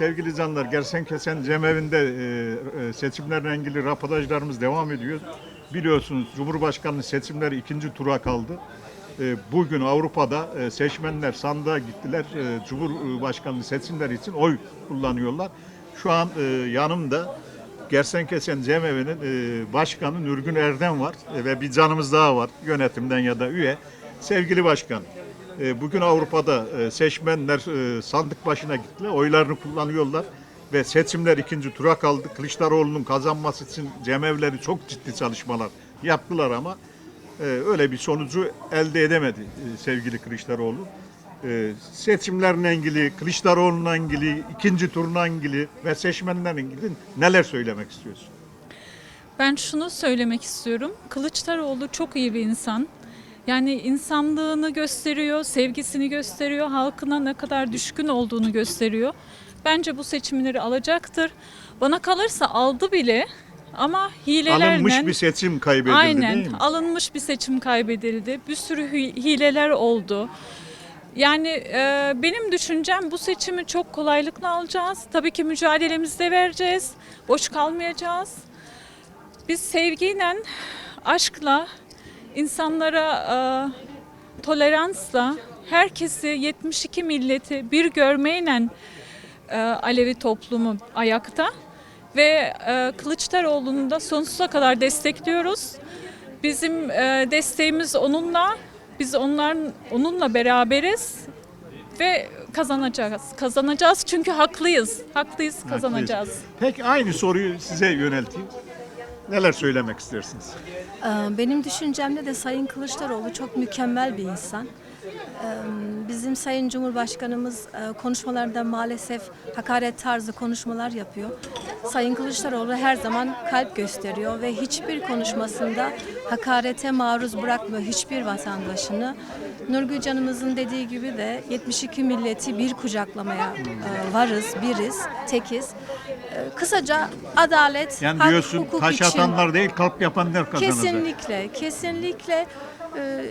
sevgili canlar, Gersenkesen Cemevi'nde e, e, seçimlerle ilgili raportajlarımız devam ediyor. Biliyorsunuz Cumhurbaşkanlığı seçimleri ikinci tura kaldı. E, bugün Avrupa'da e, seçmenler sandığa gittiler. E, Cumhurbaşkanlığı seçimleri için oy kullanıyorlar. Şu an e, yanımda Gersenkesen Cemevi'nin e, başkanı Nurgün Erdem var E, ve bir canımız daha var yönetimden ya da üye. Sevgili başkan, bugün Avrupa'da e, seçmenler e, sandık başına gittiler, oylarını kullanıyorlar ve seçimler ikinci tura kaldı. Kılıçdaroğlu'nun kazanması için cemevleri çok ciddi çalışmalar yaptılar ama e, öyle bir sonucu elde edemedi e, sevgili Kılıçdaroğlu. E, seçimlerle ilgili, Kılıçdaroğlu'na ilgili, ikinci turuna ilgili ve seçmenlerle ilgili neler söylemek istiyorsun? Ben şunu söylemek istiyorum. Kılıçdaroğlu çok iyi bir insan. Yani insanlığını gösteriyor, sevgisini gösteriyor, halkına ne kadar düşkün olduğunu gösteriyor. Bence bu seçimleri alacaktır. Bana kalırsa aldı bile ama hilelerle... Alınmış bir seçim kaybedildi Aynen, değil mi? alınmış bir seçim kaybedildi. Bir sürü hi- hileler oldu. Yani e, benim düşüncem bu seçimi çok kolaylıkla alacağız. Tabii ki mücadelemizde vereceğiz. Boş kalmayacağız. Biz sevgiyle, aşkla, insanlara e, toleransla, herkesi 72 milleti bir görmeyle e, Alevi toplumu ayakta ve e, Kılıçdaroğlu'nu da sonsuza kadar destekliyoruz. Bizim e, desteğimiz onunla, biz onların onunla beraberiz ve kazanacağız. Kazanacağız çünkü haklıyız. Haklıyız, kazanacağız. Peki aynı soruyu size yönelteyim. Neler söylemek istersiniz? Ee, Benim düşüncemde de Sayın Kılıçdaroğlu çok mükemmel bir insan. Ee, Bizim Sayın Cumhurbaşkanımız e, konuşmalarında maalesef hakaret tarzı konuşmalar yapıyor. Sayın Kılıçdaroğlu her zaman kalp gösteriyor ve hiçbir konuşmasında hakarete maruz bırakmıyor hiçbir vatandaşını. Nurgül canımızın dediği gibi de 72 milleti bir kucaklamaya e, varız, biriz, tekiz. E, Kısaca adalet, Yani hak, diyorsun hukuk taş için... atanlar değil kalp yapanlar kazanacak. Kesinlikle, kesinlikle e,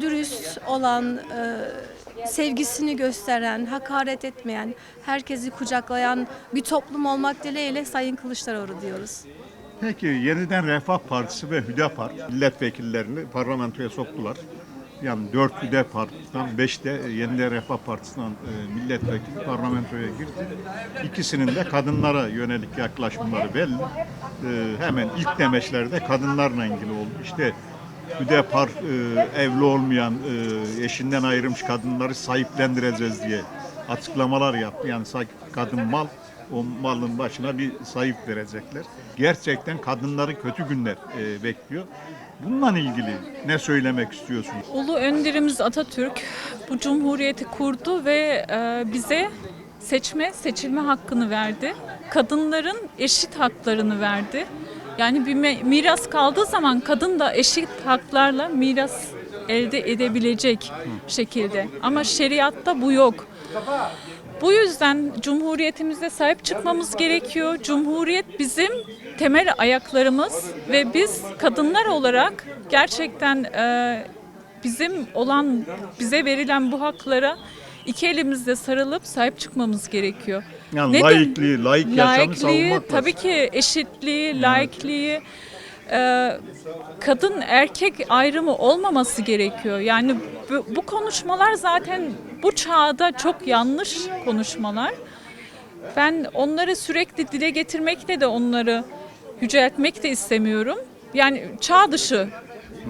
dürüst olan, e, sevgisini gösteren, hakaret etmeyen, herkesi kucaklayan bir toplum olmak dileğiyle Sayın Kılıçdaroğlu diyoruz. Peki yeniden Refah Partisi ve Hüdapar milletvekillerini parlamentoya soktular. Yani dört Hüdapar'dan beş de yeniden Refah Partisi'nden e, milletvekili parlamentoya girdi. İkisinin de kadınlara yönelik yaklaşımları belli. E, hemen ilk demeçlerde kadınlarla ilgili oldu. İşte Hüdapar e, evli olmayan, e, eşinden ayrılmış kadınları sahiplendireceğiz diye açıklamalar yaptı. Yani kadın mal, o malın başına bir sahip verecekler. Gerçekten kadınları kötü günler e, bekliyor. Bununla ilgili ne söylemek istiyorsunuz? Ulu önderimiz Atatürk bu cumhuriyeti kurdu ve e, bize seçme, seçilme hakkını verdi. Kadınların eşit haklarını verdi. Yani bir miras kaldığı zaman kadın da eşit haklarla miras elde edebilecek şekilde. Ama şeriatta bu yok. Bu yüzden Cumhuriyetimize sahip çıkmamız gerekiyor. Cumhuriyet bizim temel ayaklarımız ve biz kadınlar olarak gerçekten e, bizim olan, bize verilen bu haklara iki elimizle sarılıp sahip çıkmamız gerekiyor. Yani Neden? laikliği, laik yaşamı Laikliği, savunmak tabii lazım. ki eşitliği, laikliği, e, kadın erkek ayrımı olmaması gerekiyor. Yani bu, bu konuşmalar zaten bu çağda çok yanlış konuşmalar. Ben onları sürekli dile getirmekle de onları yüceltmek de istemiyorum. Yani çağ dışı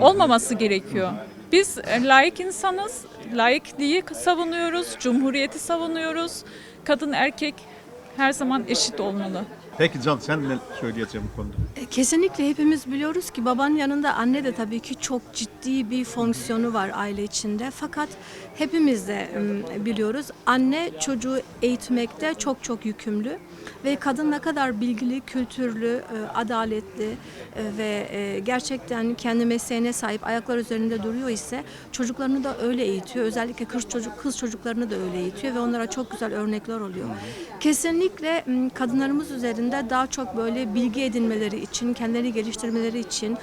olmaması gerekiyor. Biz e, layık insanız, laikliği savunuyoruz, cumhuriyeti savunuyoruz. Kadın erkek her zaman eşit olmalı. Peki Can sen ne söyleyeceksin bu konuda? E, Kesinlikle hepimiz biliyoruz ki babanın yanında anne de tabii ki çok ciddi bir fonksiyonu var aile içinde. Fakat hepimiz de biliyoruz anne çocuğu eğitmekte çok çok yükümlü ve kadın ne kadar bilgili, kültürlü, e, adaletli e, ve e, gerçekten kendi mesleğine sahip ayaklar üzerinde duruyor ise çocuklarını da öyle eğitiyor. Özellikle kız çocuk kız çocuklarını da öyle eğitiyor ve onlara çok güzel örnekler oluyor. Kesinlikle kadınlarımız üzerinde daha çok böyle bilgi edinmeleri için, kendilerini geliştirmeleri için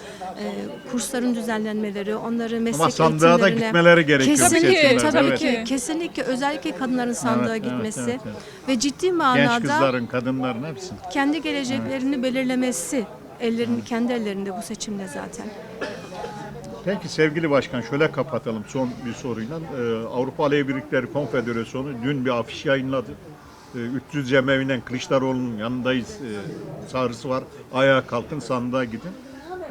kursların düzenlenmeleri, onları meslek Ama sandığa da gitmeleri gerekiyor. Kesinlikle, tabii evet. ki. Kesinlikle özellikle kadınların sandığa Evet, evet, gitmesi evet, evet. ve ciddi manada kızların, kadınların hepsi. kendi geleceklerini belirlemesi ellerini kendi ellerinde bu seçimde zaten. Peki sevgili başkan şöyle kapatalım son bir soruyla. Ee, Avrupa Alevi Birlikleri Konfederasyonu dün bir afiş yayınladı. Ee, 300 cemevinden Kılıçdaroğlu'nun yanındayız e, çağrısı var. Ayağa kalkın sandığa gidin.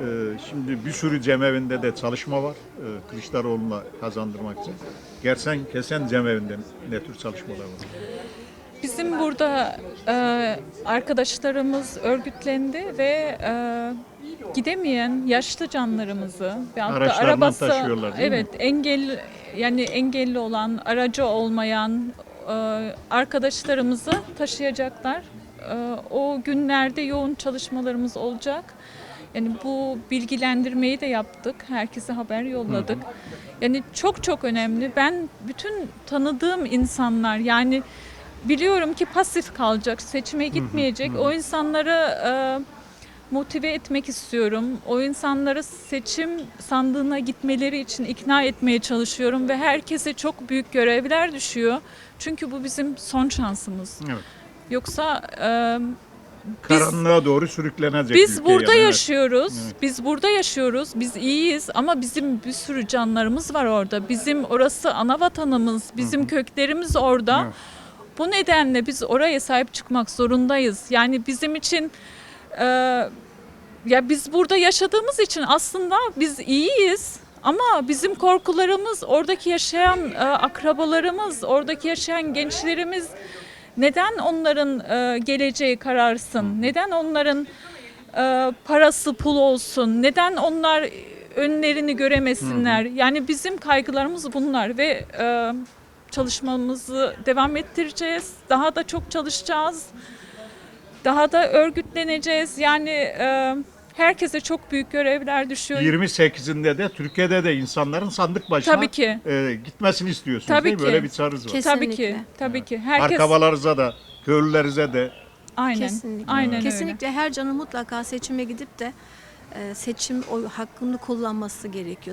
Ee, şimdi bir sürü cemevinde de çalışma var. Ee, Kılıçdaroğlu'na kazandırmak için. Gersen Kesen cemevinde ne tür çalışmalar var? Bizim burada e, arkadaşlarımız örgütlendi ve e, gidemeyen yaşlı canlarımızı ve hatta arabası taşıyorlar, değil mi? evet engel yani engelli olan aracı olmayan e, arkadaşlarımızı taşıyacaklar. E, o günlerde yoğun çalışmalarımız olacak. Yani bu bilgilendirmeyi de yaptık. Herkese haber yolladık. Yani çok çok önemli. Ben bütün tanıdığım insanlar yani biliyorum ki pasif kalacak, seçime gitmeyecek. O insanları e, motive etmek istiyorum. O insanları seçim sandığına gitmeleri için ikna etmeye çalışıyorum ve herkese çok büyük görevler düşüyor. Çünkü bu bizim son şansımız. Evet. Yoksa e, biz Karanlığa doğru sürüklenecek biz ülke burada yani, evet. yaşıyoruz. Evet. Biz burada yaşıyoruz. Biz iyiyiz ama bizim bir sürü canlarımız var orada. Bizim orası ana vatanımız. Bizim köklerimiz orada. Evet. Bu nedenle biz oraya sahip çıkmak zorundayız. Yani bizim için e, ya biz burada yaşadığımız için aslında biz iyiyiz. Ama bizim korkularımız, oradaki yaşayan e, akrabalarımız, oradaki yaşayan gençlerimiz neden onların e, geleceği kararsın? Neden onların e, parası pul olsun? Neden onlar önlerini göremesinler? Yani bizim kaygılarımız bunlar ve e, çalışmamızı devam ettireceğiz. Daha da çok çalışacağız. Daha da örgütleneceğiz. Yani e, herkese çok büyük görevler düşüyor. 28'inde de Türkiye'de de insanların sandık başına Tabii ki. e, gitmesini istiyorsunuz Tabii değil mi? ki. Böyle bir çağrınız var. Kes- Tabii ki. Kesinlikle. Tabii ki. Herkes Arkabalarınıza da, köylülerinize de aynen. Kesinlikle. Aynen öyle. Kesinlikle her canın mutlaka seçime gidip de e, seçim oy hakkını kullanması gerekiyor.